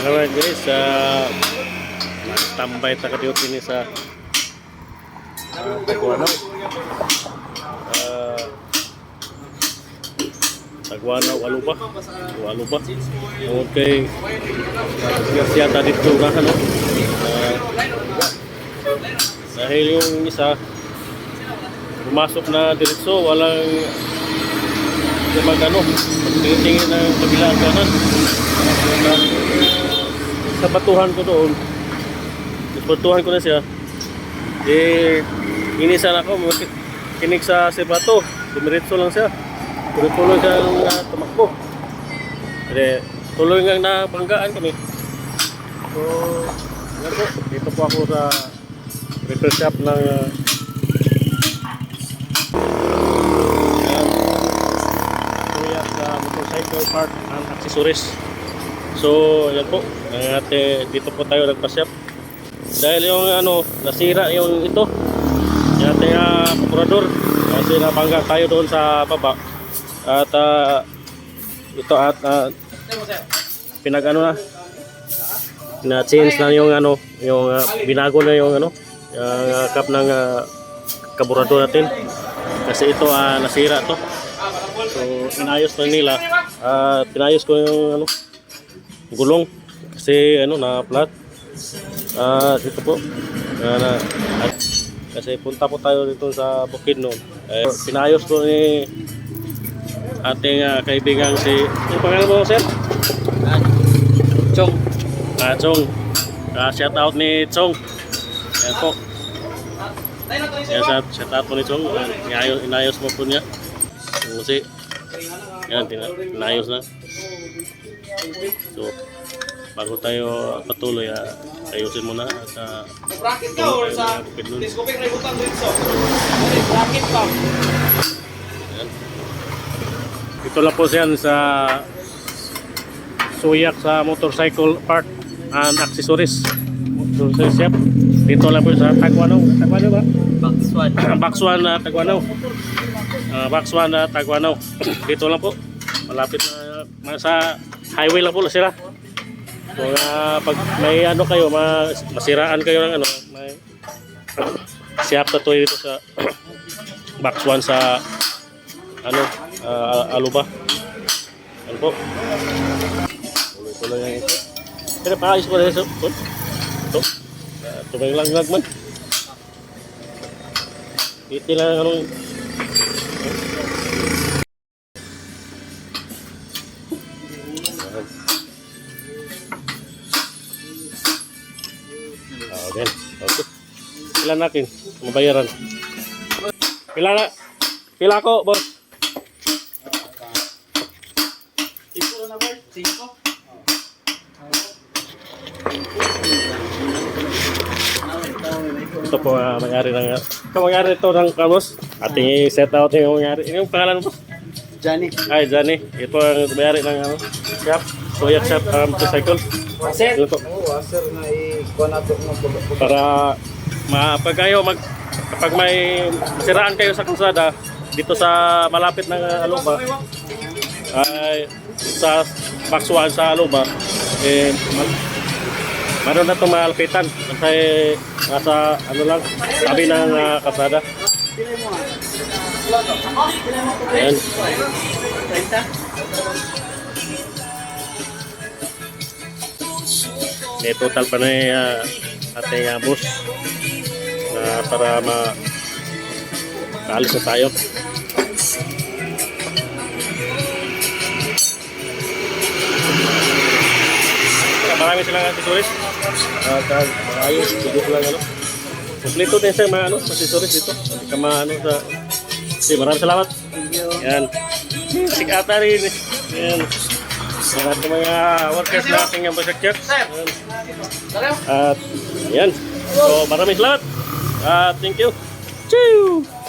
Alright guys, uh, tambay ta kadiyot ini sa uh, Taguano. Uh, Taguano, Waluba. Waluba. Okay. Garcia ta dito na ano. Uh, dahil yung isa pumasok na diretso, walang yung mag ano, tingin ng kabila kanan. Sa batuhan ko doon, batuhan ko na siya, eh, inisan ako, kinig sa si bato, dumiretso lang siya. Tuloy-tuloy siya ng uh, tumakbo. Kasi tuloy nga nabanggaan kami. So, yan po, dito po ako sa repair shop ng uh, motorcycle part and accessories. So, yan po. At eh, dito po tayo nagpa-shop. Dahil yung ano, nasira yung ito. Yung ating uh, prokurador. Kasi nabangga tayo doon sa baba. At ah, ito at ah, pinag ano na na change na yung ano yung ah, binago na yung ano yung ah, cup ng uh, kaburador natin kasi ito ah, nasira to so inayos na nila at pinayos ko yung ano gulong kasi ano na flat at ito po ah, na, at, kasi punta po tayo dito sa bukid noon eh, pinayos ko ni ating ah, kaibigan si yung pangalan mo sir? Chong. Ah, Chong. Ah, shout out ni Chong. Yan po. Yan, shout, shout out po ni Chong. Ah, Inayos, inayos mo po niya. Kasi, yan, tina- inayos na. So, bago tayo patuloy, ah, ayusin mo na at ah, Bracket ka or sa sa. Discoping na ibutang dito. Bracket ka. Yan. Ito lang po siyan sa suyak sa motorcycle part and accessories. Motorcycle shop. Dito lang po sa Tagwanaw. Tagwanaw ba? Bagswan. Bakswan na Tagwanaw. Uh, Bakswan na Tagwanaw. Dito lang po. Malapit na nasa highway lang po sila. Ah, pag may ano kayo, ma, masiraan kayo ng ano, may siap na to dito sa Bakswan sa ano, ah, Aluba. Ano po? Tuloy-tuloy yan ito. Pero paayos ko na ito. Ito. Uh, Tumay lang lag man. Iti lang ano. Ah, okay. Okay. Pila natin mabayaran. Pila na? Pila ko, boss? Cinco na ba? Cinco? Ito po uh, mayari ng ito mayari ito ng kamos. Ating i-set out yung mayari. Yung pangalan mo? Johnny. Ay, Johnny. Ito ang mayari ng ano, shop. Kuya shop um, motorcycle. Wasser? Ito wasser na i-kuha nato mo. Para ma pag kayo mag kapag may siraan kayo sa kalsada dito sa malapit ng uh, Aluba ay sa Baksuan sa Aluba eh Meron na itong malpitan kasi nasa ano lang tabi ng uh, kalsada. Ayan. May total pa na uh, ating uh, bus na para ma kaalis na tayo. Marami silang accessories. At uh, ayos, bigyan lang ano. Kompleto din sa mga ano, accessories dito. Hindi ka maano sa... Sige, maraming salamat. Yan. Sikata rin. Yan. Sa lahat ng mga workers na ating infrastructure. Yan. At yan. So maraming salamat. At thank you. Choo!